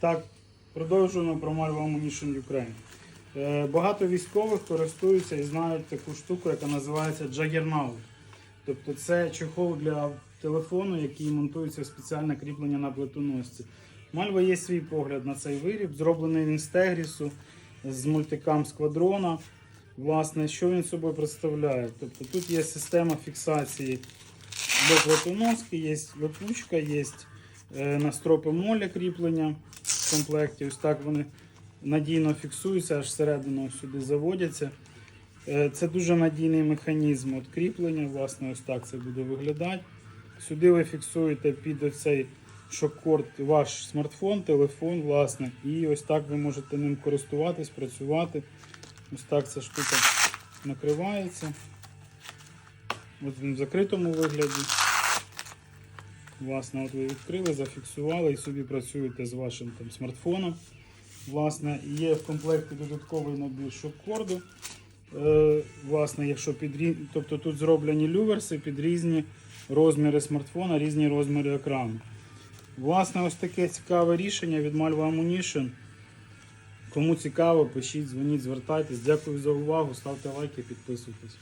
Так, продовжуємо про Malva Ammunition Ukraine. Багато військових користуються і знають таку штуку, яка називається Juggernaut. Тобто це чохол для телефону, який монтується в спеціальне кріплення на плитоносці. Мальва є свій погляд на цей виріб, зроблений він з тегрісу, з мультикам сквадрона. Власне, що він собою представляє? Тобто тут є система фіксації до плитоноски, є липучка, є е, на стропи моля кріплення комплекті. Ось так вони надійно фіксуються, аж всередину сюди заводяться. Е, Це дуже надійний механізм от кріплення. Власне, ось так це буде виглядати. Сюди ви фіксуєте під оцей шок-корд ваш смартфон, телефон, власне, і ось так ви можете ним користуватись, працювати. Ось так ця штука накривається. От він в закритому вигляді. Власне, от ви відкрили, зафіксували і собі працюєте з вашим там, смартфоном. Власне, є в комплекті додатковий набір шок-корду. Е, власне, якщо під, тобто тут зроблені люверси під різні розміри смартфона, різні розміри екрану. Власне, ось таке цікаве рішення від Malva Ammunition. Кому цікаво, пишіть, дзвоніть, звертайтесь. Дякую за увагу, ставте лайки, підписуйтесь.